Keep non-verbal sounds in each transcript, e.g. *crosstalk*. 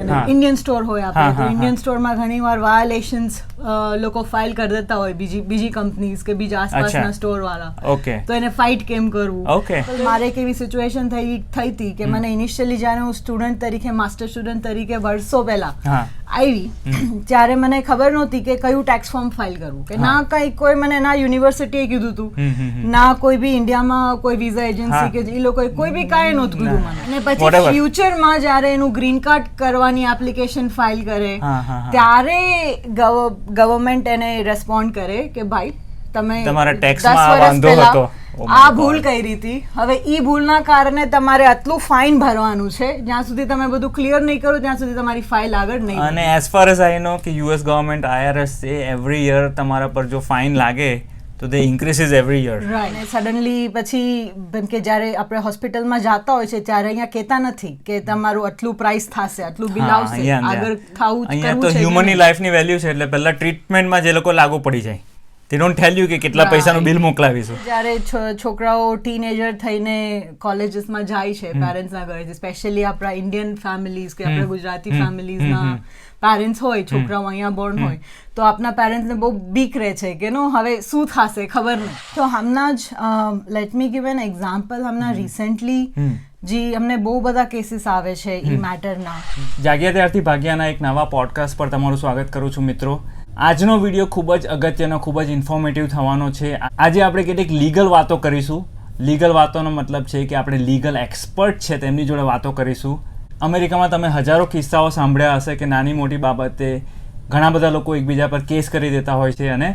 Indian store હોય આપણે તો ઇન્ડિયન. સ્ટોરમાં ઘણીવાર વાયોલેશન્સ લોકો ફાઇલ કરી દેતા હોય બીજી બીજી કંપનીઝ કે બીજા આસપાસના સ્ટોર વાળા ઓકે તો એને ફાઇટ કેમ કરવું? ઓકે મારે એક એવી સિચ્યુએશન થઈ થઈ હતી કે મને ઇનિશિયલી જ્યારે હું સ્ટુડન્ટ તરીકે માસ્ટર સ્ટુડન્ટ તરીકે વર્ષો પહેલા આવી ત્યારે મને ખબર નહોતી કે કયું ટેક્સ ફોર્મ ફાઇલ કરવું કે ના કંઈ કોઈ મને ના યુનિવર્સિટીએ કીધું હતું. ના કોઈ બી ઇન્ડિયામાં કોઈ વિઝા એજન્સી કે એ લોકોએ કોઈ બી કાંઈ નહોતું કીધું. મને અને પછી ફ્યુચરમાં જ્યારે એનું ગ્રીન કાર્ડ કરવાની એપ્લિકેશન ફાઇલ કરે. ત્યારે ગવર્મેન્ટ એને રેસ્પોન્ડ કરે કે ભાઈ તમે તમારા વર્ષ વાંધો પહેલા હતો. Oh આ ભૂલ કરી હતી. હવે ઈ ભૂલના કારણે તમારે આટલું ફાઇન ભરવાનું છે. જ્યાં સુધી તમે બધું ક્લિયર નહીં કરો ત્યાં સુધી તમારી ફાઇલ આગળ નહીં અને as far as I know કે યુએસ ગવર્મેન્ટ આઈઆરએસ છે એવરી યર તમારા પર જો ફાઇન લાગે તો they increases every year right suddenly પછી જેમ કે જ્યારે આપણે હોસ્પિટલમાં જતા હોય છે ત્યારે અહીંયા કહેતા નથી કે તમારું આટલું પ્રાઇસ થશે આટલું બિલ આવશે. આગળ ખાવું અહીંયા તો હ્યુમનની લાઈફની વેલ્યુ છે એટલે પહેલા ટ્રીટમેન્ટમાં જે લોકો લાગુ પડી જાય. તે ડોન્ટ ટેલ યુ કે કેટલા પૈસાનું બિલ મોકલાવીશું. જ્યારે છોકરાઓ ટીનેજર થઈને કોલેજીસમાં જાય છે પેરેન્ટ્સના ઘરે સ્પેશિયલી આપણા ઇન્ડિયન ફેમિલીઝ કે આપણા ગુજરાતી ફેમિલીઝના પેરેન્ટ્સ હોય છોકરાઓ અહીંયા બોર્ન હોય તો આપના પેરેન્ટ્સને બહુ બીક રહે છે કે નો હવે શું થશે ખબર નહીં. તો હમણાં જ let me give an example હમણાં રિસેન્ટલી. જી અમને બહુ બધા કેસીસ આવે છે ઈ મેટરના જાગ્યા ત્યારથી ભાગ્યાના એક નવા પોડકાસ્ટ પર તમારું સ્વાગત કરું છું મિત્રો. આજનો વીડિયો ખૂબ જ અગત્યનો, ખૂબ જ ઇન્ફોર્મેટિવ થવાનો છે. આજે આપણે કેટલીક લીગલ વાતો કરીશું. લીગલ વાતોનો મતલબ છે કે આપણે લીગલ એક્સપર્ટ છે તેમની જોડે વાતો કરીશું. અમેરિકામાં તમે હજારો કિસ્સાઓ સાંભળ્યા હશે કે નાની મોટી બાબતે ઘણા બધા લોકો એકબીજા પર કેસ કરી દેતા હોય છે અને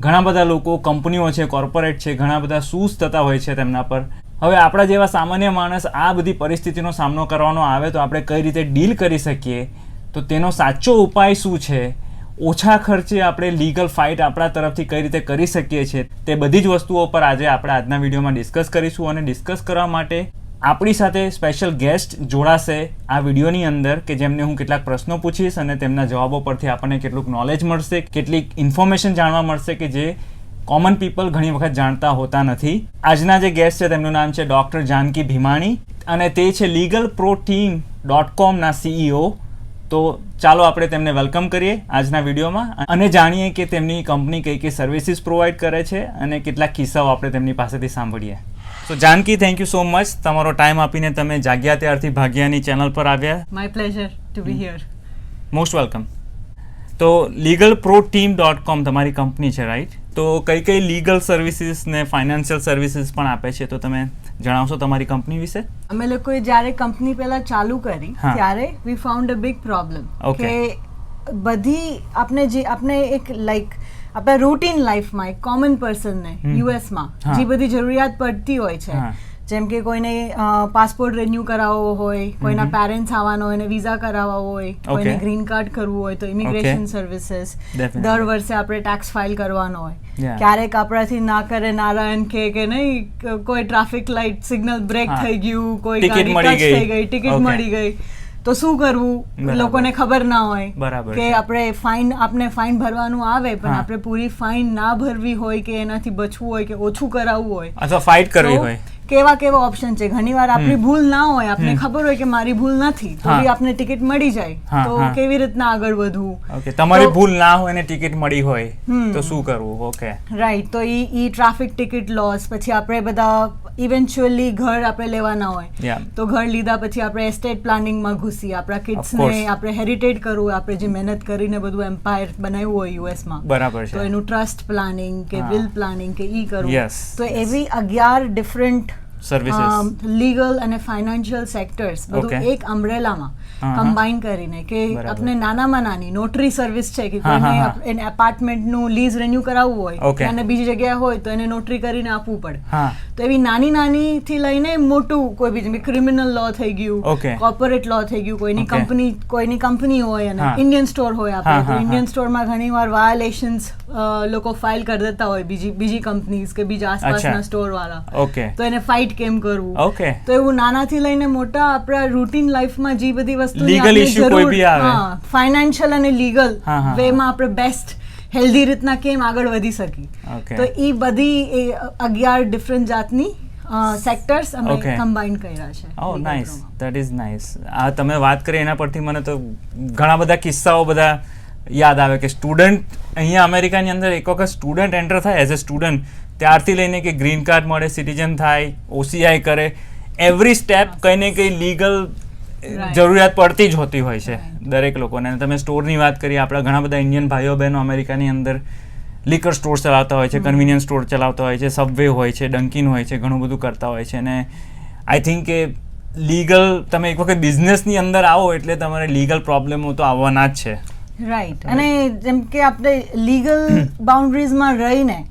ઘણા બધા લોકો કંપનીઓ છે, કોર્પોરેટ છે, ઘણા બધા સૂઝ થતા હોય છે તેમના પર. હવે આપણા જેવા સામાન્ય માણસ આ બધી પરિસ્થિતિનો સામનો કરવાનો આવે તો આપણે કઈ રીતે ડીલ કરી શકીએ? તો તેનો સાચો ઉપાય શું છે? ઓછા ખર્ચે આપણે લીગલ ફાઇટ આપણા તરફથી કઈ રીતે કરી શકીએ છીએ તે બધી જ વસ્તુઓ પર આજે આપણે આજના વિડીયોમાં ડિસ્કસ કરીશું અને ડિસ્કસ કરવા માટે આપણી સાથે સ્પેશિયલ ગેસ્ટ જોડાશે આ વિડીયોની અંદર કે જેમને હું કેટલાક પ્રશ્નો પૂછીશ અને તેમના જવાબો પરથી આપણને કેટલુંક નોલેજ મળશે, કેટલીક ઇન્ફોર્મેશન જાણવા મળશે કે જે કોમન પીપલ ઘણી વખત જાણતા હોતા નથી. આજના જે ગેસ્ટ છે તેમનું નામ છે ડૉક્ટર જાનકી ભીમાણી અને તે છે લીગલ પ્રો ટીમ ડોટ કોમના સીઈઓ તો ચાલો આપણે તેમને વેલકમ કરીએ આજના વિડીયોમાં અને જાણીએ કે તેમની કંપની કઈ કઈ સર્વિસીસ પ્રોવાઈડ કરે છે અને કેટલાક કિસ્સાઓ આપણે તેમની પાસેથી સાંભળીએ. તો Janki thank you so much તમારો ટાઈમ આપીને તમે જાગ્યા ત્યારથી ભાગ્યાની ચેનલ પર આવ્યા. My pleasure to be here most welcome તો legal pro team dot com તમારી કંપની છે રાઈટ તો કઈ કઈ લીગલ સર્વિસીસ ને ફાઇનાન્શિયલ સર્વિસીસ પણ આપે છે તો તમે જણાવશો તમારી કંપની વિશે અમે લોકોએ જ્યારે કંપની પહેલા ચાલુ કરી ત્યારે we found a big problem કે બધી આપણે જે આપણે એક લાઈક આપણા રૂટીન લાઈફમાં એક કોમન પર્સનને. યુએસમાં. જે બધી જરૂરિયાત પડતી હોય છે. જેમ કે કોઈને પાસપોર્ટ રિન્યુ કરાવવો હોય કોઈના પેરેન્ટ્સ આવવાનો હોય વિઝા કરાવવા હોય કોઈને ગ્રીન કાર્ડ કરવું હોય તો ઇમિગ્રેશન સર્વિસીસ દર વર્ષે આપણે ટેક્સ ફાઇલ કરવાનો હોય. ક્યારેક આપણાથી ના કરે નારાયણ કે કે નહીં કોઈ ટ્રાફિક લાઇટ સિગ્નલ બ્રેક થઈ ગયું કોઈ ગાડી મળી ગઈ. થઈ ગઈ ટિકિટ મળી ગઈ. તો શું કરવું? લોકોને ખબર ના હોય કે આપણે ફાઇન આપણે ફાઇન ભરવાનું આવે પણ આપણે પૂરી ફાઇન ના ભરવી હોય કે એનાથી બચવું હોય કે ઓછું કરાવવું હોય અથવા ફાઇટ કરવી હોય. કેવા કેવા ઓપ્શન છે? ઘણીવાર આપણી ભૂલ ના હોય આપને ખબર હોય કે મારી ભૂલ નથી તો આપને ટિકિટ મળી જાય. તો કેવી રીતના આગળ વધવું? ઓકે તમારી ભૂલ ના હોય ને ટિકિટ મળી હોય તો શું કરવું? ઓકે રાઈટ તો ઈ ઈ ટ્રાફિક ટિકિટ લોસ પછી આપણે બધા ઇવેન્ચ્યુઅલી ઘર આપણે લેવાના હોય. તો ઘર લીધા પછી આપણે એસ્ટેટ પ્લાનિંગમાં ઘૂસી આપણા કિડ્સને. આપણે હેરિટેજ કરવું આપણે જે મહેનત કરીને બધું એમ્પાયર બનાવ્યું હોય યુએસમાં બરાબર તો એનું ટ્રસ્ટ પ્લાનિંગ કે. વિલ પ્લાનિંગ કે ઈ કરવું. તો. એવી અગિયાર ડિફરન્ટ સર્વિસીસ લીગલ અને ફાઇનાન્શિયલ સેક્ટર્સ બધું એક અમ્બ્રેલામાં. કમ્બાઈન કરીને કે આપણે નાનામાં નાની નોટરી સર્વિસ છે કે કોઈને એને એપાર્ટમેન્ટનું લીઝ રિન્યુ કરાવવું હોય અને બીજી જગ્યાએ હોય તો એને નોટરી કરીને આપવું પડે. તો એવી નાની નાની થી લઈને મોટું કોઈ બીજું ક્રિમિનલ લો થઈ ગયું. કોર્પોરેટ લો થઈ ગયું કોઈની કંપની કોઈની કંપની હોય અને ઇન્ડિયન સ્ટોર હોય આપણે તો ઇન્ડિયન. સ્ટોરમાં ઘણીવાર વાયોલેશન્સ લોકો ફાઇલ કરી દેતા હોય બીજી બીજી કંપનીઝ કે બીજા આસપાસના સ્ટોર વાળા. તો એને ફાઇટ કેમ કરવું? ઓકે તો એવું નાનાથી લઈને મોટા આપણા રૂટીન લાઈફમાં જે બધી વસ્તુ લીગલ ઇશ્યુ કોઈ બી આવે. ફાઇનાન્શિયલ અને લીગલ વેમાં આપણે બેસ્ટ હેલ્ધી રીતના કેમ આગળ વધી શકી તો એ બધી અગિયાર ડિફરન્ટ જાતની સેક્ટર્સ અમે કમ્બાઈન કર્યા છે. Oh nice that is nice આ તમે વાત કરી એના પરથી મને તો ઘણા બધા કિસ્સાઓ બધા યાદ આવે કે સ્ટુડન્ટ અહીંયા અમેરિકાની અંદર એક વખત સ્ટુડન્ટ એન્ટર થાય એઝ અ સ્ટુડન્ટ ત્યારથી લઈને કે ગ્રીન કાર્ડ મળે સિટીઝન થાય ઓસીઆઈ કરે એવરી સ્ટેપ કંઈ ને કંઈ લીગલ જરૂરિયાત પડતી જ હોતી હોય છે દરેક લોકોને. અને તમે સ્ટોરની વાત કરીએ આપણા ઘણા બધા ઇન્ડિયન ભાઈઓ બહેનો અમેરિકાની અંદર લિકર સ્ટોર ચલાવતા હોય છે કન્વિનિયન્સ સ્ટોર ચલાવતા હોય છે સબવે હોય છે ડંકિન હોય છે ઘણું બધું કરતા હોય છે. અને આઈ થિંક કે લીગલ તમે એક વખત બિઝનેસની અંદર આવો એટલે તમારે લીગલ પ્રોબ્લેમો તો આવવાના જ છે. રાઈટ અને જેમ કે આપણે લીગલ બાઉન્ડ્રીઝમાં રહીને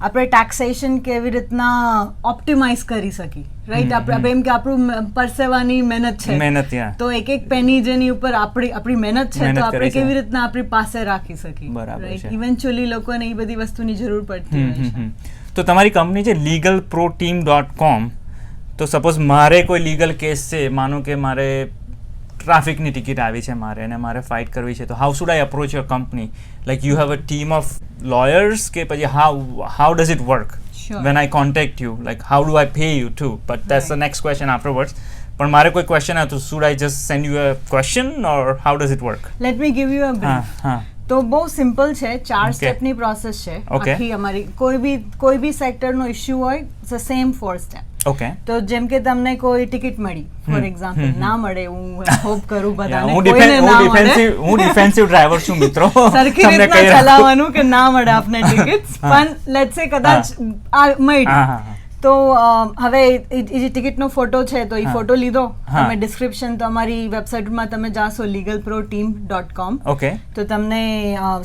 આપણે ટેક્સેશન કેવી રીતના ઓપ્ટિમાઇઝ કરી શકી રાઈટ આપણે એમ કે આપણું પરસેવાની મહેનત છે. મહેનત તો એક એક પેની જેની ઉપર આપણી આપણી મહેનત છે તો આપણે કેવી રીતના આપણી પાસે રાખી શકીએ. બરાબર. ઇવેન્ચ્યુઅલી લોકોને એ બધી વસ્તુની જરૂર પડતી હોય છે. તો તમારી કંપની છે લીગલ પ્રો ટીમ ડોટ કોમ તો સપોઝ મારે કોઈ લીગલ કેસ છે માનો કે મારે ટ્રાફિકની ટિકિટ આવી છે મારે અને મારે ફાઇટ કરવી છે. તો how should I approach your company like you have a team of lawyers કે પછી how how does it work when I contact you like how do I pay you to but that's the next question afterwards પણ મારે કોઈ question હતું should I just send you a question or how does it work let me give you a brief હા. તો બહુ simple છે. ચાર સ્ટેપની process છે. આખી અમારી. કોઈ બી કોઈ બી સેક્ટરનો ઇશ્યુ હોય it's same four step okay તો જેમ કે તમને કોઈ ટિકિટ મળી ફોર એક્ઝામ્પલ. ના મળે હું હોપ કરું બધાને હું કોઈને ના મળે. હું ડિફેન્સિવ ડ્રાઈવર છું મિત્રો. *laughs* સરખી રીતે રીતના ચલાવવાનું કે ના મળે આપને ટિકિટ્સ *laughs* પણ લેટ્સ સે કદાચ આ મળી. તો હવે એ જે ટિકિટનો ફોટો છે તો એ ફોટો લીધો. તમે ડિસ્ક્રિપ્શન તમારી વેબસાઇટમાં તમે જાશો legal pro team dot com okay તો તમને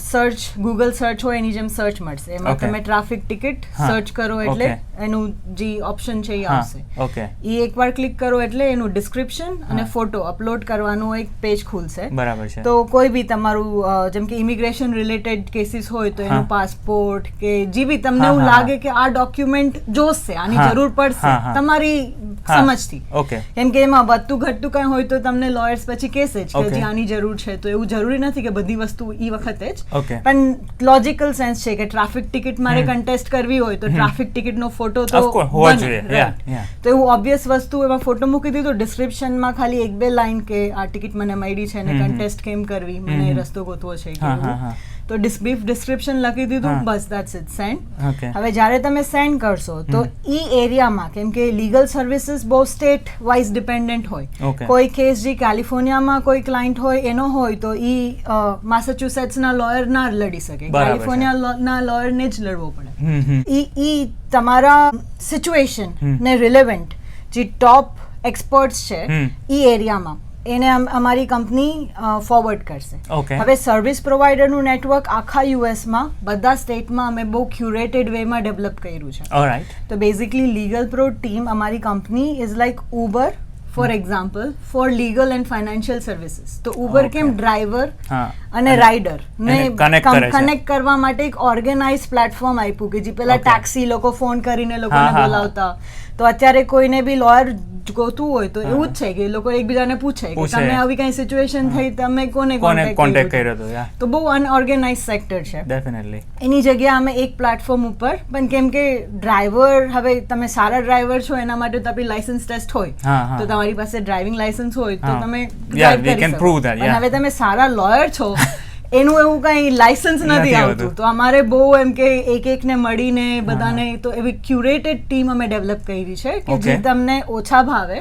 સર્ચ ગૂગલ સર્ચ હોય એની જેમ સર્ચ મળશે. એમાં તમે ટ્રાફિક ટિકિટ સર્ચ કરો એટલે એનું જે ઓપ્શન છે એ આવશે. ઓકે એ એકવાર ક્લિક કરો એટલે એનું ડિસ્ક્રિપ્શન અને ફોટો અપલોડ કરવાનું એક પેજ ખુલશે. બરાબર છે. તો કોઈ બી તમારું જેમ કે ઇમિગ્રેશન રિલેટેડ કેસીસ હોય તો એનું પાસપોર્ટ કે જે બી તમને એવું લાગે કે આ ડોક્યુમેન્ટ જોશે આની જરૂર પડશે. તમારી. સમજથી ઓકે કેમ કે એમાં વધતું ઘટતું કઈ હોય તો તમને લોયર્સ પછી કહેશે જ કે. આની જરૂર છે તો એવું જરૂરી નથી કે બધી વસ્તુ ઈ વખતે જ પણ લોજિકલ સેન્સ છે કે ટ્રાફિક ટિકિટ મારે કન્ટેસ્ટ કરવી હોય તો ટ્રાફિક ટિકિટનો ફોટો તો હોવા જોઈએ. તો એવું ઓબ્વિયસ વસ્તુ એમાં ફોટો મૂકી દીધો ડિસ્ક્રિપ્શનમાં ખાલી એક બે લાઈન કે આ ટિકિટ મને મળી છે અને. કન્ટેસ્ટ કેમ કરવી મને રસ્તો ગોતવો છે કે. તો બ્રીફ ડિસ્ક્રિપ્શન લખી દીધું બસ દેટ્સ ઇટ સેન્ડ હવે જ્યારે તમે સેન્ડ કરશો તો ઈ એરિયામાં કેમ કે લીગલ સર્વિસીસ બહુ સ્ટેટ વાઇઝ ડિપેન્ડન્ટ હોય કોઈ કેસ જે કેલિફોર્નિયામાં કોઈ ક્લાયન્ટ હોય એનો હોય તો ઈ માસેચ્યુસેટ્સના લોયર ના લડી શકે. કેલિફોર્નિયાના લોયરને જ લડવો પડે. ઈ ઈ તમારા સિચ્યુએશન ને રિલેવન્ટ જે ટોપ એક્સપર્ટ્સ છે. ઈ એરિયામાં. એને અમ- અમારી કંપની ફોરવર્ડ કરશે. હવે સર્વિસ પ્રોવાઈડરનું નેટવર્ક આખા યુએસમાં બધા સ્ટેટમાં અમે બહુ ક્યુરેટેડ વેમાં ડેવલપ કર્યું છે. તો બેઝિકલી લીગલ પ્રો ટીમ અમારી company is like Uber for example for legal and financial services તો ઉબર કેમ ડ્રાઈવર અને રાઇડર ને. કનેક્ટ કરવા માટે એક ઓર્ગેનાઇઝ પ્લેટફોર્મ આપ્યું કે જે પેલા ટેક્સી લોકો ફોન કરીને લોકોને. બોલાવતા. તો અત્યારે કોઈને બી લોયર ગોતું હોય તો એવું જ છે કે લોકો એકબીજાને પૂછે કે તમે આવી કઈ સિચ્યુએશન થઈ તમે કોને કોને કોન્ટેક્ટ કર્યો? હતો તો બહુ અનઓર્ગેનાઇઝ સેક્ટર છે. ડેફિનેટલી એની જગ્યાએ અમે એક પ્લેટફોર્મ ઉપર પણ કેમ કે ડ્રાઈવર હવે તમે સારા ડ્રાઈવર છો એના માટે તો આપણી લાયસન્સ ટેસ્ટ હોય. તો તમારી પાસે ડ્રાઇવિંગ લાયસન્સ હોય તો તમે we કરી શકો. yeah. હવે તમે સારા લોયર છો *laughs* એનું એવું કઈ લાયસન્સ નથી આવતું. તો અમારે બહુ એમ કે એક એકને મળીને બધાને તો એવી ક્યુરેટેડ ટીમ અમે ડેવલપ કરી છે કે જે તમને ઓછા ભાવે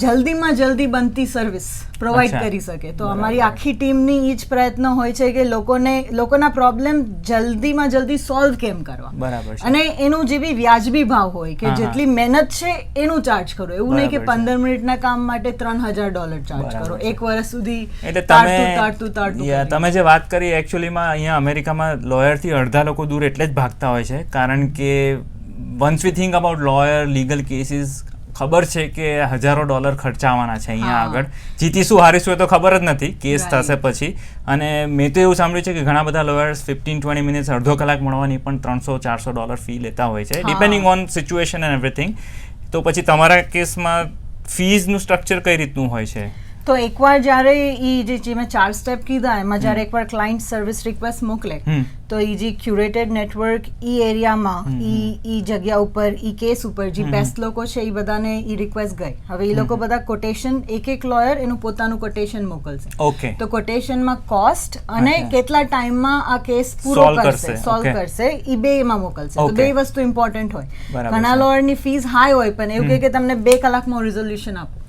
જલ્દીમાં જલ્દી બનતી સર્વિસ પ્રોવાઈડ કરી શકે. તો અમારી આખી ટીમની એ જ પ્રયત્ન હોય છે કે લોકોને લોકોના પ્રોબ્લેમ જલ્દીમાં જલ્દી સોલ્વ કેમ કરવા. બરાબર અને એનું જે બી વ્યાજબી ભાવ હોય કે. જેટલી મહેનત છે એનું ચાર્જ કરો. એવું નહીં કે પંદર મિનિટના કામ માટે ત્રણ હજાર ડોલર ચાર્જ કરો. એક વર્ષ સુધી એટલે તમે તારતું તમે જે વાત કરી એકચ્યુઅલીમાં અહીંયા અમેરિકામાં લોયરથી અડધા લોકો દૂર એટલે જ ભાગતા હોય છે. કારણ કે once we think about lawyer legal cases ખબર છે કે હજારો ડોલર ખર્ચાવાના છે અહીંયા. આગળ. જીતીશું હારીશું એ તો ખબર જ નથી. કેસ થશે પછી. અને મેં તો એવું સાંભળ્યું છે કે ઘણા બધા લોયર્સ ફિફ્ટીન ટ્વેન્ટી મિનિટ્સ અડધો કલાક મળવાની પણ ત્રણસો ચારસો ડોલર ફી લેતા હોય છે. Depending on situation and everything તો પછી તમારા કેસમાં ફીઝનું સ્ટ્રક્ચર કઈ રીતનું હોય છે? તો એકવાર જ્યારે ઈ જે જે મેં ચાર સ્ટેપ કીધા એમાં જ્યારે એકવાર ક્લાયન્ટ સર્વિસ રિક્વેસ્ટ મોકલે તો ઈ જે ક્યુરેટેડ નેટવર્ક ઈ એરિયામાં. ઈ ઈ જગ્યા ઉપર ઈ કેસ ઉપર જે બેસ્ટ લોકો છે એ બધાને ઈ રિક્વેસ્ટ ગઈ. હવે ઈ લોકો બધા કોટેશન એક એક લોયર એનું પોતાનું કોટેશન મોકલશે. ઓકે. તો કોટેશનમાં કોસ્ટ અને. કેટલા ટાઈમમાં આ કેસ પૂરો કરશે સોલ્વ કરશે ઈ બે એમાં મોકલશે. તો બે વસ્તુ ઇમ્પોર્ટન્ટ હોય. ઘણા લોયરની ફીસ હાઈ હોય પણ એવું કહે કે તમને બે કલાકમાં રિઝોલ્યુશન આપો.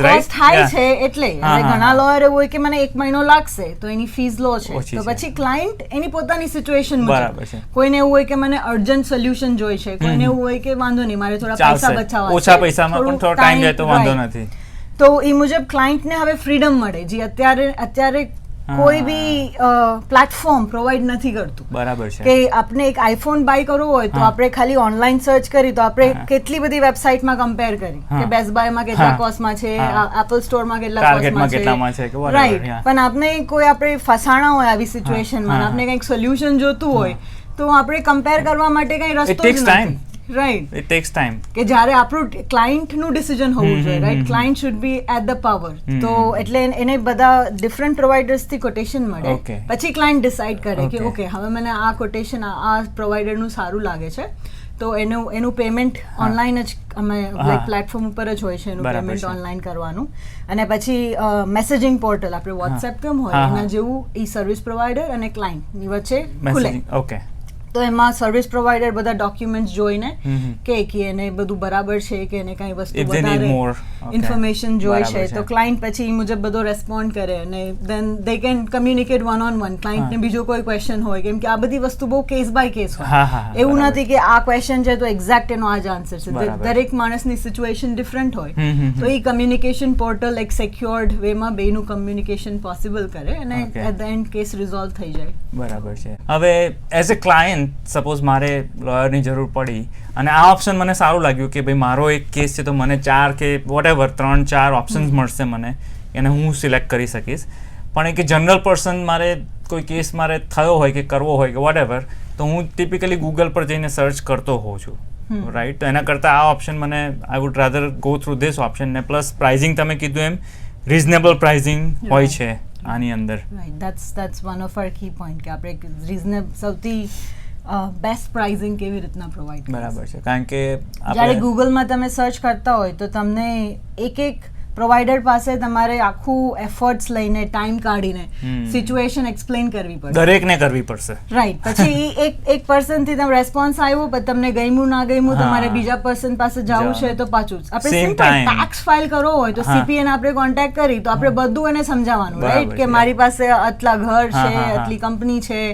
Right? cost high Yeah. છે એટલે ઘણા. લોયર એવું હોય કે મને એક મહિનો લાગશે તો એની ફીસ લો છે તો પછી ક્લાયન્ટ એની પોતાની સિચ્યુએશન બરાબર છે. કોઈને એવું હોય કે મને અર્જન્ટ સોલ્યુશન જોઈએ છે કોઈને એવું હોય કે વાંધો નહીં મારે થોડા પૈસા બચાવવા ઓછા પૈસામાં પણ થોડું ટાઈમ જાય તો વાંધો નથી તો એ મુજબ ક્લાયન્ટને હવે ફ્રીડમ મળે જે અત્યારે અત્યારે. કોઈ બી પ્લેટફોર્મ પ્રોવાઈડ નથી કરતું. બરાબર છે. કે આપણે એક આઈફોન બાય કરવો હોય તો આપણે ખાલી ઓનલાઈન સર્ચ કરી તો આપણે કેટલી બધી વેબસાઇટમાં કમ્પેર કરી. કે બેસ્ટ બાયમાં કેટલા કોસ્ટમાં છે એપલ સ્ટોરમાં કેટલા કોસ્ટમાં છે. રાઈટ પણ આપણે કોઈ આપણે ફસાણા હોય આવી સિચ્યુએશનમાં આપણે કંઈક સોલ્યુશન જોતું હોય તો આપણે કમ્પેર કરવા માટે કંઈ રસ્તો જ નથી. રાઈટ ઇટ ટેક્સ ટાઈમ કે જ્યારે આપણું ક્લાયન્ટનું ડિસિઝન હોવું જોઈએ right client should be at the power તો એટલે એને- બધા ડિફરન્ટ પ્રોવાઈડર્સથી કોટેશન મળે. પછી ક્લાયન્ટ ડિસાઈડ કરે કે ઓકે હવે મને આ કોટેશન આ પ્રોવાઈડરનું સારું લાગે છે. તો એનું એનું પેમેન્ટ ઓનલાઈન જ અમે લાઈક પ્લેટફોર્મ ઉપર જ હોય છે એનું પેમેન્ટ. ઓનલાઈન કરવાનું. અને પછી મેસેજિંગ પોર્ટલ આપણે વોટ્સએપ કેમ હોય. એના જેવું ઈ સર્વિસ પ્રોવાઈડર અને ક્લાયન્ટની વચ્ચે ખુલે. ઓકે તો એમાં સર્વિસ પ્રોવાઈડર બધા ડોક્યુમેન્ટ્સ જોઈને. કે કે એને બધું બરાબર છે કે એને કઈ વસ્તુ વધારે ઇન્ફોર્મેશન જોઈ છે. તો ક્લાયન્ટ પછી એ મુજબ બધો રેસ્પોન્ડ કરે અને then they can communicate one on one ક્લાયન્ટને ને બીજો કોઈ ક્વેશ્ચન હોય કેમ કે આ બધી વસ્તુ બહુ કેસ બાય કેસ હોય. એવું નથી કે આ ક્વેશ્ચન છે તો એક્ઝેક્ટ એનો આ જ આન્સર છે દરેક માણસની સિચ્યુએશન ડિફરન્ટ હોય. તો. એ કમ્યુનિકેશન પોર્ટલ એક સિક્યોર્ડ વેમાં બેનું કમ્યુનિકેશન પોસિબલ કરે અને. At the end case resolve થઈ જાય. બરાબર છે. હવે એઝ અ ક્લાયન્ટ સપોઝ મારે લોયરની જરૂર પડી અને આ ઓપ્શન મને સારું લાગ્યું કે ભાઈ મારો એક કેસ છે તો મને ચાર કે વોટ ત્રણ ચાર ઓપ્શન્સ મળશે મને એને હું સિલેક્ટ કરી શકીશ. પણ એક જનરલ પર્સન મારે કોઈ કેસ મારે થયો હોય કે કરવો હોય કે વોટ તો હું ટિપિકલી ગૂગલ પર જઈને સર્ચ કરતો હોઉં છું. રાઈટ તો એના કરતાં આ ઓપ્શન મને I would rather go through this option ને પ્લસ પ્રાઇઝિંગ તમે કીધું એમ રિઝનેબલ પ્રાઇઝિંગ હોય છે આની અંદર. Right that's that's one of our key point કે આપણે રીઝનેબલ સૌથી બેસ્ટ પ્રાઇઝિંગ કેવી રીતના પ્રોવાઈડ બરાબર છે. કારણ કે જ્યારે ગૂગલમાં તમે સર્ચ કરતા હોય તો તમને એક એક પ્રોવાઈડર પાસે તમારે આખું એફર્ટ્સ લઈને ટાઈમ કાઢીને. સિચ્યુએશન એક્સપ્લેન કરવી પડશે. દરેકને કરવી પડશે. રાઈટ પછી એક એક પર્સનથી તમે રેસ્પોન્સ આવ્યો પણ તમને ગમ્યું ના ગમ્યું. તમારે બીજા પર્સન પાસે જવું છે તો પાછું. આપણે સિમ્પલ ટેક્સ ફાઇલ કરવો હોય તો સીપીએન આપણે કોન્ટેક્ટ કરી તો આપણે બધું એને સમજાવવાનું. રાઈટ કે મારી પાસે આટલા ઘર છે. આટલી કંપની છે.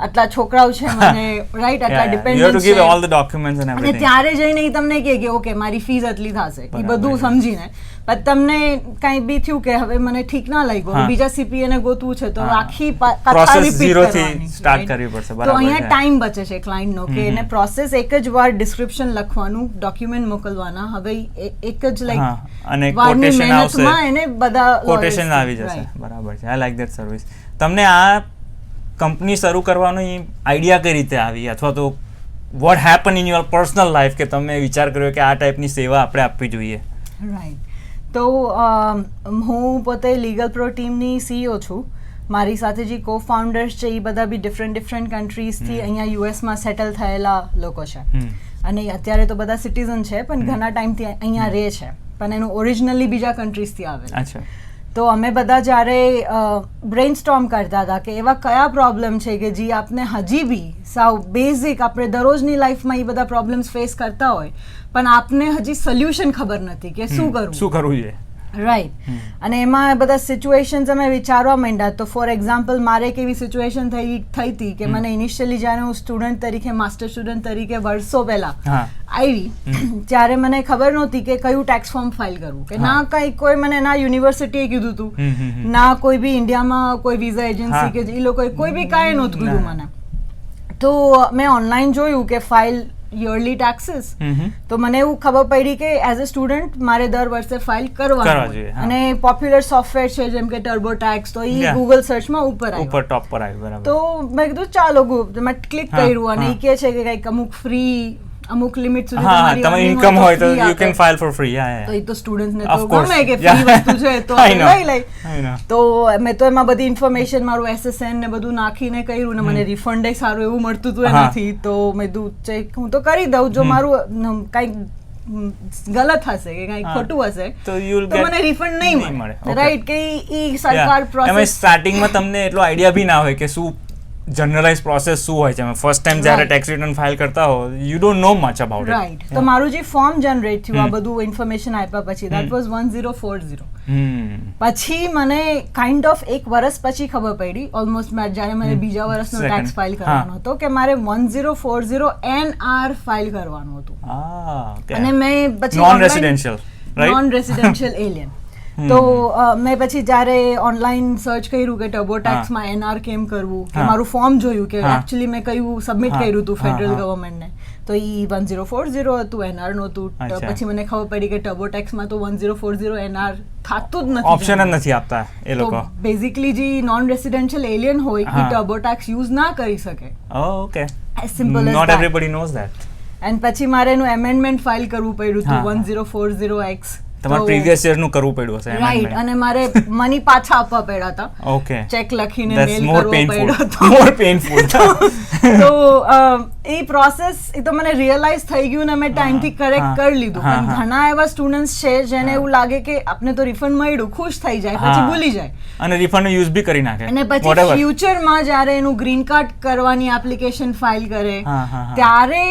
આટલા છોકરાઓ છે *laughs* મને રાઈટ આટલા ડિપેન્ડન્ટ છે. the documents and અને everything. ત્યારે જઈને તમને કહે કે ઓકે મારી ફીસ આટલી થશે. એ બધું સમજીને. પણ તમને કાંઈ બી થયું કે હવે મને ઠીક ના લાગ્યું બીજા સીપીએ ને ગોતવું છે તો આખી કથા થી કરવાની, start કરવી પડશે, તો અહીંયા ટાઈમ બચે છે ક્લાયન્ટનો કે એને પ્રોસેસ એક જ વાર ડિસ્ક્રિપ્શન લખવાનું ડોક્યુમેન્ટ મોકલવાના. હવે એક જ લાઈક અને વારની આવશે. એને બધા કોટેશન આવી જશે. બરાબર છે. આઈ લાઈક ધેટ સર્વિસ તમને આ કંપની શરૂ કરવાની આઈડિયા કઈ રીતે આવી? અથવા તો what happen in your personal life કે તમે વિચાર કર્યો કે આ ટાઈપની સેવા આપણે આપવી જોઈએ? રાઈટ તો હું પોતે લીગલ પ્રો ટીમની સીઈઓ છું. મારી સાથે જે કો ફાઉન્ડર્સ છે એ બધા બી ડિફરન્ટ ડિફરન્ટ કન્ટ્રીઝથી અહીંયા યુએસમાં સેટલ થયેલા લોકો છે. અને અત્યારે તો બધા સિટીઝન છે પણ ઘણા ટાઈમથી અહીંયા રહે છે. પણ એનું ઓરિજિનલી બીજા કન્ટ્રીઝથી આવેલા. અચ્છા. તો અમે બધા જ્યારે બ્રેઇન સ્ટોર્મ કરતા હતા કે એવા કયા પ્રોબ્લેમ છે કે જે આપને હજી બી સાવ બેઝિક આપણે દરરોજની લાઈફમાં એ બધા પ્રોબ્લેમ્સ ફેસ કરતા હોય પણ આપને હજી સોલ્યુશન ખબર નથી કે શું કરવું. શું કરવું જોઈએ? રાઈટ અને એમાં બધા સિચ્યુએશન્સ અમે વિચારવા માંડ્યા. તો ફોર એક્ઝામ્પલ મારે એક એવી સિચ્યુએશન થઈ થઈ હતી કે મને ઇનિશિયલી જ્યારે હું સ્ટુડન્ટ તરીકે માસ્ટર સ્ટુડન્ટ તરીકે વર્ષો પહેલા આવી *clears throat* ત્યારે મને ખબર નહોતી કે કયું ટેક્સ ફોર્મ ફાઇલ કરવું. કે ના કંઈ કોઈ મને ના યુનિવર્સિટીએ કીધું હતું. ના કોઈ બી ઇન્ડિયામાં કોઈ વિઝા એજન્સી કે એ લોકોએ કોઈ બી કાંઈ નહોતું કીધું મને. તો મેં ઓનલાઈન જોયું કે ફાઇલ યરલી ટેક્સીસ હમ. તો મને એવું ખબર પડી કે એઝ અ સ્ટુડન્ટ મારે દર વર્ષે ફાઇલ કરવા કરવાની. અને પોપ્યુલર સોફ્ટવેર છે જેમ કે ટર્બો ટેક્સ તો એ ગૂગલ સર્ચમાં ઉપર આવ્યું. ઉપર ટોપ પર આવ્યું બરાબર. તો મેં કીધું ચાલો મેં ક્લિક કર્યું અને એ કહે છે કે કંઈક અમુક ફ્રી અમુક લિમિટ સુધી હા તમારી તમે ઇન્કમ હોય તો you can file for free યા તો એ તો સ્ટુડન્ટ્સ ને તો ગમે કે ફ્રી *laughs* વસ્તુ છે તો લઈ લઈ. તો મેં તો એમાં બધી ઇન્ફોર્મેશન મારું એસએસએન ને બધું નાખીને કર્યું ને મને રિફંડ સારું એવું મળતું હતું હા. એનાથી. તો મેં કીધું ચેક હું તો કરી દઉં જો મારું કાંઈક ગલત હશે કે કાંઈક ખોટું હશે તો you'll તો મને રિફંડ નહીં મળે. રાઈટ કે ઈ- સરકાર પ્રોસેસ સ્ટાર્ટિંગમાં તમને એટલો આઈડિયા બી ના હોય કે શું જનરલાઇઝ પ્રોસેસ શું હોય છે? ફર્સ્ટ ટાઈમ જ્યારે ટેક્સ રિટર્ન ફાઇલ કરતા હો you don't know much about right તો મારું જે ફોર્મ જનરેટ થયું આ બધું ઇન્ફોર્મેશન આપ્યા પછી that was one zero four zero hmm. પછી મને કાઇન્ડ ઓફ એક વર્ષ પછી ખબર પડી ઓલમોસ્ટ જ્યારે મને બીજા વર્ષનો ટેક્સ ફાઇલ કરવાનો હતો કે મારે one zero four zero N R file કરવાનું હતું. Ah અને મેં પછી non residential non residential alien. તો મેં પછી જ્યારે ઓનલાઈન સર્ચ કર્યું કે ટર્બો ટેક્સમાં એનઆર કેમ કરવું કે મારું ફોર્મ જોયું કે. એકચ્યુઅલી મેં કયું સબમિટ કર્યું હતું ફેડરલ. ગવર્મેન્ટને તો E one zero four zero હતું એનઆર નહોતું. પછી મને ખબર પડી કે ટર્બો ટેક્સમાં તો one zero four zero NR થતું જ નથી. ઓપ્શન જ નથી આપતા એ લોકો. બેઝિકલી જે નોન રેસિડેન્શિયલ એલિયન હોય એ. ટર્બો ટેક્સ યુઝ ના કરી શકે. Okay as simple not everybody knows that and પછી મારે એનું એમેન્ડમેન્ટ ફાઇલ કરવું પડ્યું હતું one zero four zero X તમારે પ્રીવિયસ યરનું કરવું પડ્યું હશે રાઈટ અને મારે મની પાછા આપવા પડ્યા હતા. ઓકે ચેક લખીને મેલ કરવો પડ્યો હતો. મોર પેઇનફુલ *laughs* તો એ પ્રોસેસ એ તો મને રિયલાઇઝ થઈ ગયું ને મેં ટાઈમથી થી કરેક્ટ કરી લીધું. પણ ઘણા એવા સ્ટુડન્ટ્સ છે જેને એવું લાગે કે આપને તો રિફંડ મળ્યું ખુશ થઈ જાય પછી ભૂલી જાય. અને રિફંડ યુઝ બી કરી નાખે. અને પછી ફ્યુચર ફ્યુચરમાં જ્યારે એનું ગ્રીન કાર્ડ કરવાની એપ્લિકેશન ફાઇલ કરે. ત્યારે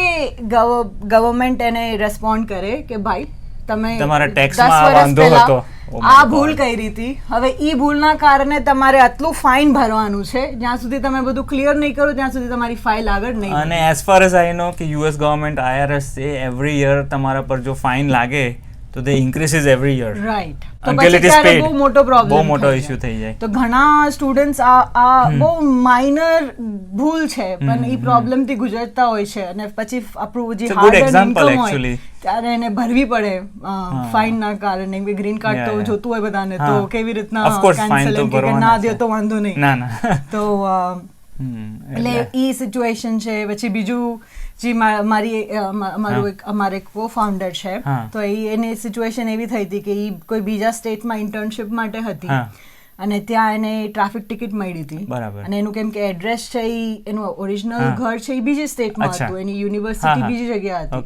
ગવર્મેન્ટ એને રેસ્પોન્ડ કરે કે ભાઈ તમે તમારા ટેક્સમાં વાંધો હતો. Oh આ ભૂલ કરી હતી. હવે ઈ ભૂલના કારણે તમારે આટલું ફાઇન ભરવાનું છે. જ્યાં સુધી તમે બધું ક્લિયર નહીં કરો ત્યાં સુધી તમારી ફાઇલ આગળ નહીં અને as far as I know કે યુએસ ગવર્મેન્ટ આઈઆરએસ છે એવરી યર તમારા પર જો ફાઇન લાગે તો they increases every year right. બહુ મોટો પ્રોબ્લેમ બહુ મોટો થઈ જાય. તો ઘણા સ્ટુડન્ટ્સ આ આ બહુ માઇનર ભૂલ છે પણ એ પ્રોબ્લેમથી ગુજરતા હોય છે અને પછી આપણું જે હાર્ડ ત્યારે એને ભરવી પડે ફાઇન ના કારણે. ગ્રીન કાર્ડ તો જોતું હોય બધાને તો કેવી રીતના કે ના. દે તો વાંધો નહીં. ના ના. તો એટલે એ સિચ્યુએશન છે પછી બીજું જે મારી અ, અમારું એક અમારે એક કો ફાઉન્ડર છે તો એ એની સિચ્યુએશન એવી થઈ હતી કે એ કોઈ બીજા સ્ટેટમાં ઇન્ટર્નશિપ માટે હતી. અને ત્યાં એને ટ્રાફિક ટિકિટ મળી હતી. અને એનું કેમ કે એડ્રેસ છે ઈ એનું ઓરિજિનલ ઘર છે એ બીજી સ્ટેટમાં હતું. એની યુનિવર્સિટી બીજી જગ્યા હતી.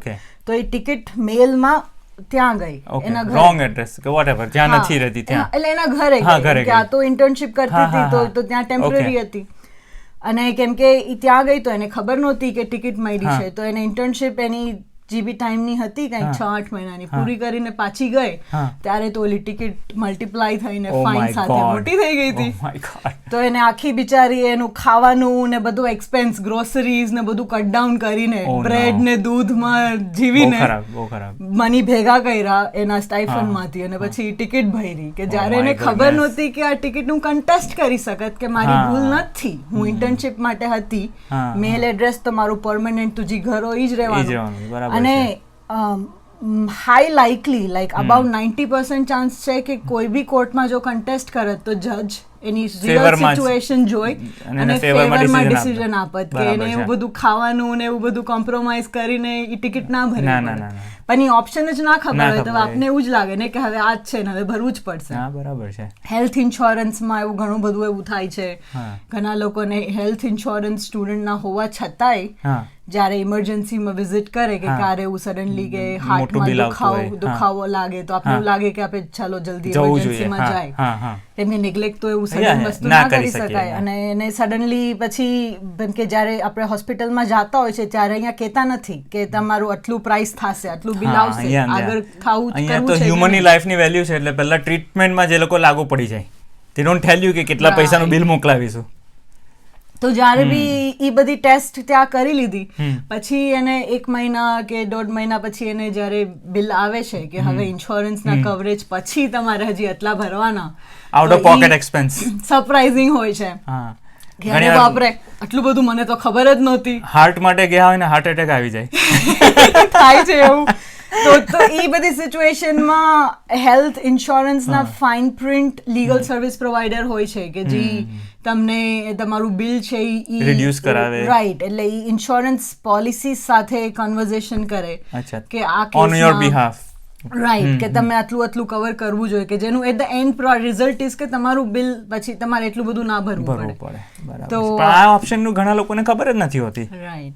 તો એ ટિકિટ મેલમાં ત્યાં ગઈ. એના ઘરે. રોંગ એડ્રેસ કે વોટેવર જ્યાં નથી રહેતી ત્યાં. એટલે એના ઘરે ગઈ, આ તો ઇન્ટર્નશિપ કરતી હતી તો તો ત્યાં ટેમ્પરરી હતી. અને કેમ કે એ ત્યાં ગઈ તો એને ખબર નહોતી કે ટિકિટ મળી છે. તો એને ઇન્ટર્નશિપ એની જે બી ટાઈમની હતી કંઈક છ આઠ મહિનાની પૂરી કરીને પાછી ગઈ ત્યારે તો ઓલી ટિકિટ મલ્ટીપ્લાય થઈને Oh ફાઇન સાથે મોટી થઈ ગઈ હતી. Oh. તો એને આખી બિચારી એનું ખાવાનું ને બધું એક્સપેન્સ ગ્રોસરીઝ ને બધું કટ ડાઉન કરીને Oh બ્રેડ ને દૂધમાં માં જીવીને મની ભેગા કર્યા એના સ્ટાઇફનમાંથી અને પછી ટિકિટ ભરી કે જ્યારે Oh એને ખબર નહોતી કે આ ટિકિટ હું કન્ટેસ્ટ કરી શકત કે મારી ભૂલ નથી. હું ઇન્ટર્નશિપ માટે હતી. મેલ એડ્રેસ તો મારું પરમનન્ટ તુજી ઘર હોય જ રહેવાનું, અને high likely like about ninety percent chance છે કે કોઈ બી કોર્ટમાં જો કન્ટેસ્ટ કરત તો જજ એની રિયલ. સિચ્યુએશન જોઈ અને ફેવરમાં ડિસિઝન આપત કે એને એવું બધું ખાવાનું ને એવું બધું કોમ્પ્રોમાઇઝ કરીને એ ટિકિટ ના ભરી. પણ એ ઓપ્શન જ ના ખબર હોય તો આપને એવું જ લાગે ને કે હવે આ જ છે ને હવે ભરવું જ પડશે. હા બરાબર છે. હેલ્થ ઇન્સ્યોરન્સમાં એવું ઘણું બધું એવું થાય છે. ઘણા લોકોને હેલ્થ ઇન્સ્યોરન્સ સ્ટુડન્ટના હોવા છતાંય હા. જ્યારે ઇમરજન્સીમાં વિઝિટ કરે કે. ક્યારે એવું સડનલી કે હાર્ટમાં દુખાવો દુખાવો લાગે તો આપણે લાગે કે આપણે ચાલો જલ્દી ઇમરજન્સીમાં જાય. હા નેગ્લેક્ટ તો એવું સડન વસ્તુ ના કરી શકાય. અને એને સડનલી પછી જેમ કે જ્યારે આપણે હોસ્પિટલમાં જાતા હોય છે ત્યારે અહીંયા કહેતા નથી કે તમારું આટલું પ્રાઇસ થશે આટલું બિલ આવશે. આગળ ખાવું અહીંયા કરવું તો છે હ્યુમનની લાઈફની વેલ્યુ છે એટલે પહેલા ટ્રીટમેન્ટમાં જે લોકો લાગુ પડી જાય. તે ડોન્ટ ટેલ યુ કે કેટલા. પૈસાનું બિલ મોકલાવીશું. તો જ્યારે બી ઈ બધી ટેસ્ટ ત્યાં કરી લીધી પછી એને એક મહિના કે દોઢ મહિના પછી એને જ્યારે બિલ આવે છે કે હવે ઇન્સ્યોરન્સના કવરેજ પછી તમારે હજી આટલા ભરવાના out of pocket expense surprising હોય છે. બાપરે આટલું બધું મને તો ખબર જ નહોતી. હાર્ટ માટે ગયા હોય ને હાર્ટ એટેક આવી જાય. *laughs* થાય છે એવું. તો તો એ બધી સિચ્યુએશનમાં health ઇન્સ્યોરન્સના fine print legal service provider હોય છે કે જે તમને તમારું બિલ છે એ રિડ્યુસ કરાવે. રાઈટ એટલે એ ઇન્સ્યોરન્સ પોલિસી સાથે કન્વર્ઝેશન કરે કે આ ઓન યોર બિહાફ રાઈટ કે તમે આટલું આટલું કવર કરવું જોઈએ કે જેનું at the end result is કે તમારું બિલ પછી તમારે એટલું બધું ના ભરવું પડે. તો- આ ઓપ્શનનું ઘણા લોકોને ખબર જ નથી હોતી. રાઈટ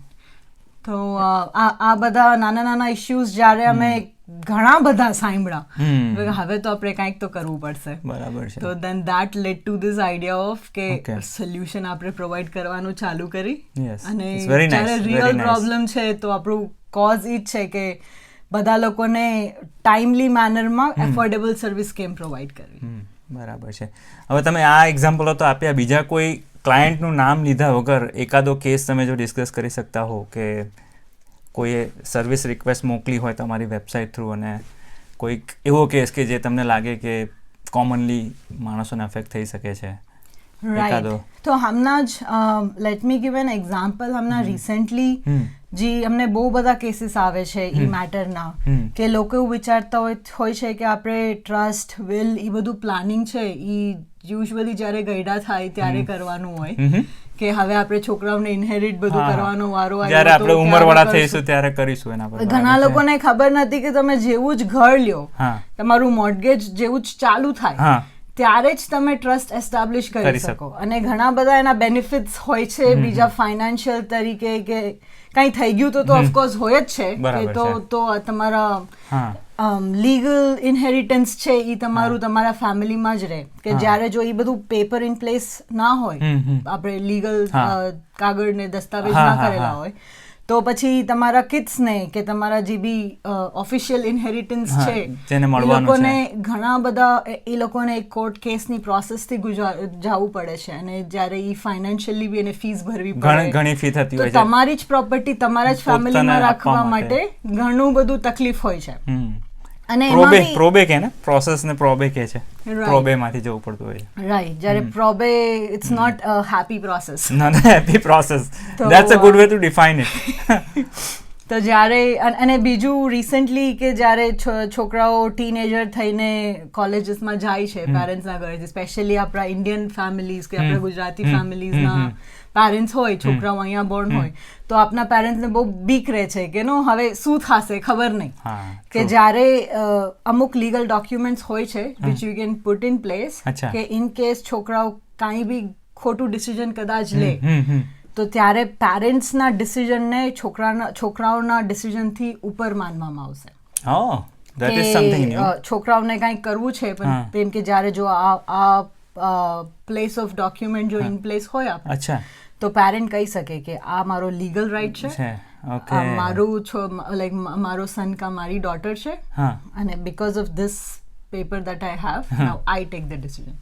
તો આ બધા નાના નાના ઇશ્યુઝ જ્યારે અમે ઘણા બધા સાંભળ્યા હવે- તો આપણે કંઈક તો કરવું પડશે. બરાબર છે. તો then that led to this idea of કે સોલ્યુશન આપણે પ્રોવાઈડ કરવાનું ચાલુ કરી. અને જ્યારે રિયલ પ્રોબ્લેમ છે તો આપણું કોઝ ઈ જ છે કે બધા લોકોને ટાઈમલી મેનરમાં એફોર્ડેબલ સર્વિસ કેમ પ્રોવાઈડ કરવી. બરાબર છે. હવે તમે આ એક્ઝામ્પલો તો આપ્યા. બીજા કોઈ ક્લાયન્ટનું નામ લીધા વગર એકાદો કેસ તમે જો ડિસ્કસ કરી શકતા હો કે કોઈએ સર્વિસ રિક્વેસ્ટ મોકલી હોય તમારી વેબસાઇટ થ્રુ અને કોઈક એવો કેસ કે જે તમને લાગે કે કોમનલી માણસોને અફેક્ટ થઈ શકે છે. રાઈટ તો હમણાં જ let me give an example હમણાં રિસેન્ટલી જે અમને બહુ બધા કેસીસ આવે છે ઈ મેટરના કે લોકો એવું વિચારતા હોય છે કે આપણે ટ્રસ્ટ વિલ એ બધું પ્લાનિંગ છે એ યુઝવલી જ્યારે ગયડા થાય ત્યારે કરવાનું હોય કે હવે આપણે છોકરાઓને ઇનહેરિટ બધું. કરવાનો વારો આવ્યો જ્યારે આપણે ઉંમર વાળા થઈશું ત્યારે કરીશું એના પર ઘણા લોકોને ખબર નથી કે તમે જેવું જ ઘર લ્યો તમારું મોર્ગેજ જેવું જ ચાલુ થાય ત્યારે જ તમે ટ્રસ્ટ એસ્ટાબ્લિશ કરી શકો. અને ઘણા બધા એના બેનિફિટ્સ હોય છે બીજા ફાઇનાન્શિયલ તરીકે કે કંઈ થઈ ગયું તો તો ઓફકોર્સ હોય જ છે કે તો તો તમારા લીગલ ઇનહેરિટન્સ છે એ તમારું તમારા ફેમિલીમાં જ રહે. કે જ્યારે જો એ બધું પેપર ઇન પ્લેસ ના હોય. આપણે લીગલ કાગળ ને દસ્તાવેજ ના કરેલા હોય તો પછી તમારા કિડ્સને કે તમારા જે બી ઓફિશિયલ ઇનહેરિટન્સ છે જેને એ મળવાનું લોકોને ઘણા બધા એ- લોકોને એક કોર્ટ કેસની પ્રોસેસથી થી જવું પડે છે. અને જ્યારે એ ફાઇનાન્શિયલી બી એને ફીસ ભરવી પડે. ઘણી ફી થતી હોય છે. તમારી જ પ્રોપર્ટી તમારા જ ફેમિલી ફેમિલીમાં રાખવા માટે. ઘણું બધું તકલીફ હોય છે. અને પ્રોબે પ્રોબે કે ને? પ્રોસેસ ને પ્રોબે કે છે. પ્રોબે માંથી જવું પડતું હોય છે. રાઈટ જ્યારે probate it's not a happy process not a happy process *laughs* તો, a good way to way it *laughs* તો જ્યારે અને બીજું રિસેન્ટલી કે જ્યારે છોકરાઓ ટીનેજર થઈને કોલેજીસમાં જાય છે પેરેન્ટ્સના ઘરે સ્પેશિયલી આપણા ઇન્ડિયન ફેમિલીઝ કે આપણા ગુજરાતી. ફેમિલીઝના પેરેન્ટ્સ હોય છોકરાઓ અહીંયા બોર્ન હોય તો આપના પેરેન્ટ્સને બહુ બીક રહે છે કે નો હવે શું થશે ખબર નહીં. કે જ્યારે અમુક લીગલ ડોક્યુમેન્ટ્સ હોય છે which you can put in place કે ઇન કેસ છોકરાઓ કાંઈ બી ખોટું ડિસિઝન કદાચ લે. તો ત્યારે પેરેન્ટ્સના ડિસિઝનને છોકરાના છોકરાઓના ડિસિઝનથી ઉપર માનવામાં આવશે. Oh છોકરાઓને કંઈક કરવું છે પણ કેમ કે જ્યારે જો આ પ્લેસ ઓફ ડોક્યુમેન્ટ જો ઇન પ્લેસ હોય આપણે અચ્છા. તો પેરેન્ટ કહી શકે કે આ મારો લીગલ રાઇટ છે મારું છો લાઈક મારો સન કા મારી ડોટર છે. અને because of this paper that I have now I take the decision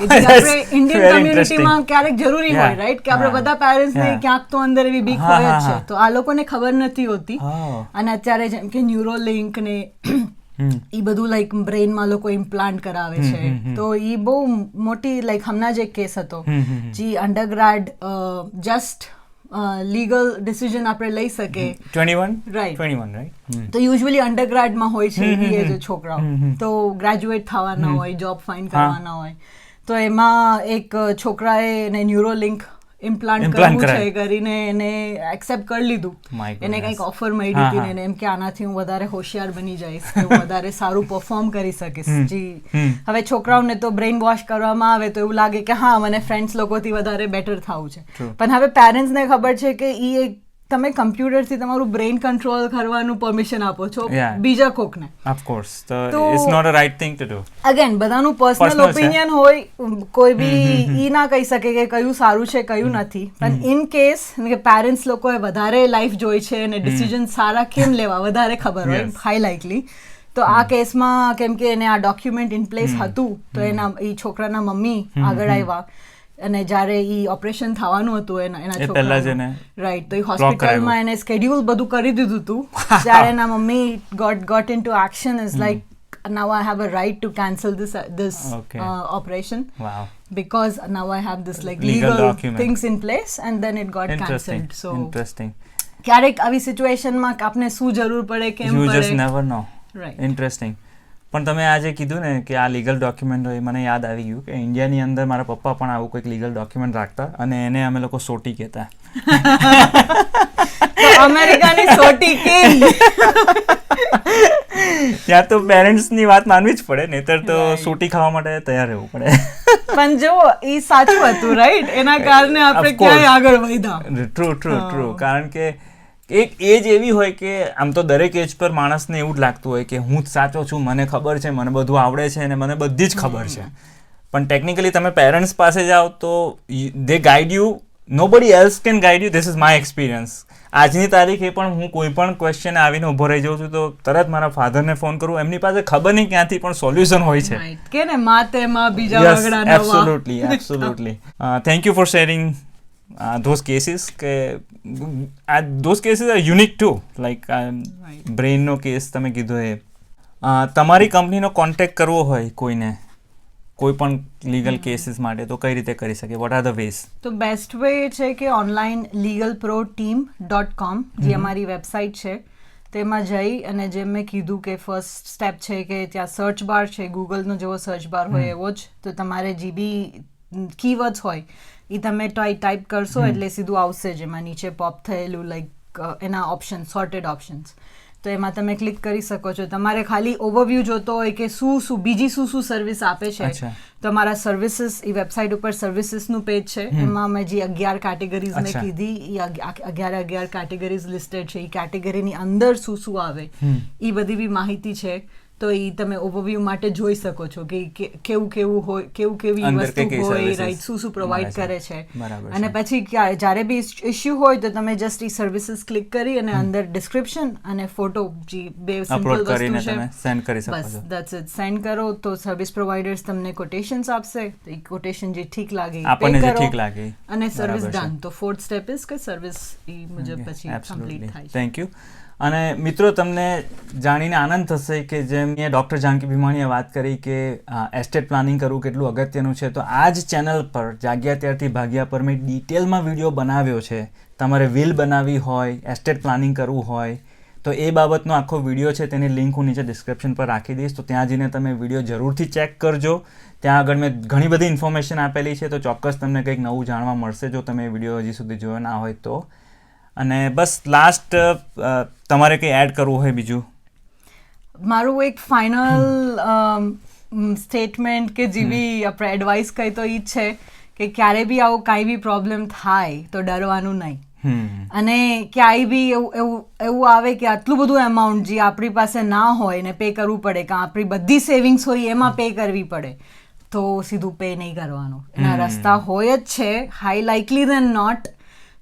આપણે ઇન્ડિયન કમ્યુનિટીમાં ક્યારેક જરૂરી. હોય રાઈટ કે આપણે બધા પેરેન્ટ્સને. ક્યાંક તો અંદર એવી બીક હોય છે. તો આ લોકોને ખબર નથી હોતી. Oh. અને અત્યારે જેમ કે ન્યુરોલિંક ને હમ. એ બધું લાઈક બ્રેનમાં લોકો ઇમ્પ્લાન્ટ કરાવે છે. તો એ બહુ મોટી લાઈક હમણાં જ એક કેસ હતો. જે. અંડરગ્રાડ જસ્ટ લીગલ ડિસિઝન આપણે લઈ શકીએ. 21 Right. 21 right? હમ. તો યુઝ્યુઅલી અંડરગ્રાડમાં હોય છે હમ, હમ, એ જે છોકરાઓ. તો ગ્રેજ્યુએટ થવાના હોય જોબ ફાઇન કરવાના હોય. તો એમાં એક છોકરાએ એને ન્યુરોલિંક ઇમ્પ્લાન્ટ કરવું છે. કરીને એને એક્સેપ્ટ કરી લીધું. એને કંઈક ઓફર મળી હતી એને એમ કે આનાથી હું વધારે હોશિયાર બની જઈશ હું વધારે સારું પરફોર્મ કરી શકીશ. જી. હવે છોકરાઓને તો બ્રેઇન વોશ કરવામાં આવે તો એવું લાગે કે હા મને ફ્રેન્ડ્સ લોકોથી વધારે બેટર થવું છે. પણ હવે પેરેન્ટ્સને ખબર છે કે એ એક તમે કમ્પ્યુટરથી તમારું બ્રેઇન કંટ્રોલ કરવાનું પરમિશન આપો છો બીજા કોકને. ને course. તો it's not a right thing to do. Again બધાનું પર્સનલ ઓપિનિયન હોય કોઈ બી ઈ ના કહી શકે કે કયું સારું છે કયું નથી. પણ ઇન કેસ કે પેરેન્ટ્સ લોકોએ વધારે લાઈફ જોઈ છે અને ડિસિઝન સારા કેમ લેવા? વધારે ખબર હોય. હાઈ લાઇકલી તો આ કેસમાં કેમ કે એને આ ડોક્યુમેન્ટ ઇન પ્લેસ હતું તો એના એ છોકરાના મમ્મી આગળ આવ્યા. અને જ્યારે ઈ ઓપરેશન થવાનું હતું એના એના એ પહેલા જ છોકરાનું એને રાઈટ તો એ હોસ્પિટલમાં એને સ્કેડ્યુલ બધું કરી દીધું હતું જ્યારે એના mummy got got into action is like now I have a right to cancel this uh, this Okay. uh, operation wow because now I have this like Legal legal, document. things in place and then it got interesting cancelled. So interesting ક્યારેક આવી સિચ્યુએશનમાં આપને શું જરૂર પડે કેમ you just પડે never know Right. Interesting પણ તમે આજે કીધું ને કે આ લીગલ ડોક્યુમેન્ટ હોય મને યાદ આવી ગયું કે ઇન્ડિયાની અંદર મારા પપ્પા પણ આવું કોઈક લીગલ ડોક્યુમેન્ટ રાખતા અને એને અમે લોકો સોટી કહેતા. *laughs* તો અમેરિકાની સોટી કિંગ ત્યાં તો પેરેન્ટ્સની વાત માનવી જ પડે નહીતર તો સોટી ખાવા માટે તૈયાર રહેવું પડે. પણ જો એ સાચું હતું રાઈટ એના કારણે આપણે. ક્યાંય આગળ વધ્યા. ટ્રુ ટ્રુ ટ્રુ કારણ કે એક એજ એવી હોય કે આમ તો દરેક એજ પર માણસને એવું જ લાગતું હોય કે હું જ સાચો છું મને ખબર છે મને બધું આવડે છે અને મને બધી જ ખબર છે. પણ ટેકનિકલી તમે પેરેન્ટ્સ પાસે જાઓ તો દે guide you nobody else can guide you this is my experience આજની તારીખે પણ હું કોઈ પણ ક્વેશ્ચન આવીને ઊભો રહી જાઉં છું તો તરત મારા ફાધરને ફોન કરું. એમની પાસે ખબર નહીં ક્યાંથી પણ સોલ્યુશન હોય છે. કે ને માતે માં બીજા yes વગડા નવા you for uh, uh, those cases કે uh, those cases are unique too. Like um, Right. brain નો કેસ તમે કીધો એ તમારી કંપનીનો કોન્ટેક્ટ કરવો હોય કોઈને કોઈ પણ લીગલ કેસીસ માટે તો કઈ રીતે કરી શકે વોટ આર ધ વેઝ તો બેસ્ટ વે છે કે online legal pro team dot com જે અમારી વેબસાઇટ છે તેમાં જઈ અને જેમ મેં કીધું કે ફર્સ્ટ સ્ટેપ છે કે ત્યાં સર્ચ બાર છે ગૂગલનો જેવો સર્ચ બાર હોય એવો જ તો તમારે જે બી કીવર્ડ્સ હોય એ તમે ટાઈ ટાઈપ કરશો એટલે સીધું આવશે જેમાં નીચે પોપ થયેલું લાઈક એના ઓપ્શન સોર્ટેડ ઓપ્શન્સ તો એમાં તમે ક્લિક કરી શકો છો. તમારે ખાલી ઓવરવ્યૂ જોતો હોય કે શું શું બીજી શું શું સર્વિસ આપે છે. તો અમારા સર્વિસીસ એ વેબસાઇટ ઉપર સર્વિસીસનું પેજ છે. એમાં મેં જે અગિયાર કેટેગરીઝ મેં કીધી એ અગ- અગ- અગિયાર અગિયાર કેટેગરીઝ લિસ્ટેડ છે. એ કેટેગરીની અંદર શું શું આવે. એ બધી બી માહિતી છે. તો એ તમે ઓવરવ્યૂ માટે જોઈ શકો છો કે કેવું કેવું હોય કેવું કેવી વસ્તુ હોય રાઈટ શું શું પ્રોવાઈડ કરે છે. અને પછી જ્યારે બી ઇશ્યુ હોય તો તમે જસ્ટ એ સર્વિસીસ ક્લિક કરી અને અંદર ડિસ્ક્રિપ્શન અને ફોટો જે બે સિમ્પલ વસ્તુ છે. સેન્ડ કરી શકો બસ છો. દેટ્સ ઇટ સેન્ડ કરો તો સર્વિસ પ્રોવાઈડર્સ તમને કોટેશન્સ આપશે. તો એ કોટેશન જે ઠીક લાગે આપણને જે ઠીક લાગે અને સર્વિસ ડન તો ફોર્થ સ્ટેપ ઇઝ કે સર્વિસ એ મુજબ પછી કમ્પ્લીટ થાય થેન્ક યુ અને મિત્રો, તમને જાણીને આનંદ થશે કે જેમ એ ડૉક્ટર જાનકી ભીમાણીએ વાત કરી કે એસ્ટેટ પ્લાનિંગ કરવું કેટલું અગત્યનું છે, તો આ જ ચેનલ પર, જાગ્યા ત્યારથી ભાગ્યા પર મેં ડિટેલમાં વીડિયો બનાવ્યો છે. તમારે વિલ બનાવી હોય એસ્ટેટ પ્લાનિંગ કરવું હોય, તો એ બાબતનો આખો વીડિયો છે, તેની લિંક હું નીચે ડિસ્ક્રિપ્શન પર રાખી દઈશ. તો ત્યાં જઈને તમે વીડિયો જરૂરથી ચેક કરજો. ત્યાં આગળ મેં ઘણી બધી ઇન્ફોર્મેશન આપેલી છે, તો ચોક્કસ તમને કંઈક નવું જાણવા મળશે જો તમે વીડિયો હજી સુધી જોયો ના હોય તો. અને બસ લાસ્ટ તમારે કંઈ એડ કરવું હોય બીજું? મારું એક ફાઇનલ સ્ટેટમેન્ટ કે જેવી આપણે એડવાઇસ કહી તો એ જ છે કે ક્યારે બી આવો કાંઈ બી પ્રોબ્લેમ થાય તો ડરવાનું નહીં. અને ક્યાંય બી એવું એવું એવું આવે કે આટલું બધું એમાઉન્ટ જે આપણી પાસે ના હોય ને પે કરવું પડે કે આપણી બધી સેવિંગ્સ હોય એમાં પે કરવી પડે તો સીધું પે નહીં કરવાનું. એના રસ્તા હોય જ છે હાઈ લાઇકલી ધેન નોટ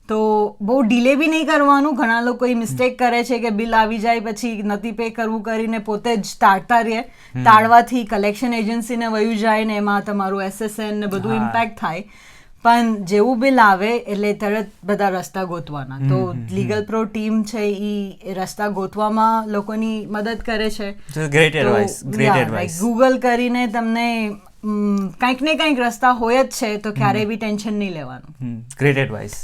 તો બહુ ડિલે બી નહીં કરવાનું. ઘણા લોકો એ મિસ્ટેક કરે છે કે બિલ આવી જાય પછી નથી પે કરવું કરીને પોતે જ ટાળતા રહે. ટાળવાથી કલેક્શન એજન્સીને વયું જાય ને એમાં તમારું એસએસએન ને બધું ઇમ્પેક્ટ થાય. પણ જેવું બિલ આવે એટલે તરત બધા રસ્તા ગોતવાના. તો. લીગલ પ્રો ટીમ છે એ રસ્તા ગોતવામાં લોકોની મદદ કરે છે. Great advice great advice Google કરીને તમને કંઈક ને કંઈક રસ્તા હોય જ છે તો ક્યારેય બી ટેન્શન નહીં લેવાનું. Great advice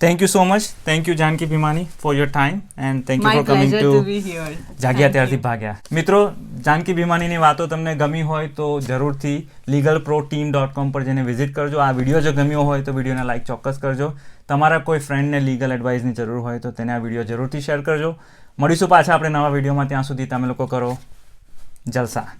thank you so much thank you Janaki Bhimani for your time and thank you my for coming pleasure to to be here જાગ્યા ત્યારથી ભાગ્યા મિત્રો જાનકી ભીમાનીની વાતો તમને ગમી હોય તો જરૂરથી લીગલ પ્રો ટીમ ડોટ કોમ પર જઈને વિઝિટ કરજો આ વીડિયો જો ગમ્યો હોય તો વિડીયોને લાઇક ચોક્કસ કરજો તમારા કોઈ ફ્રેન્ડને લીગલ એડવાઇસની જરૂર હોય તો તેને આ વીડિયો જરૂરથી શેર કરજો મળીશું પાછા આપણે નવા વિડીયોમાં ત્યાં સુધી તમે લોકો કરો જલસા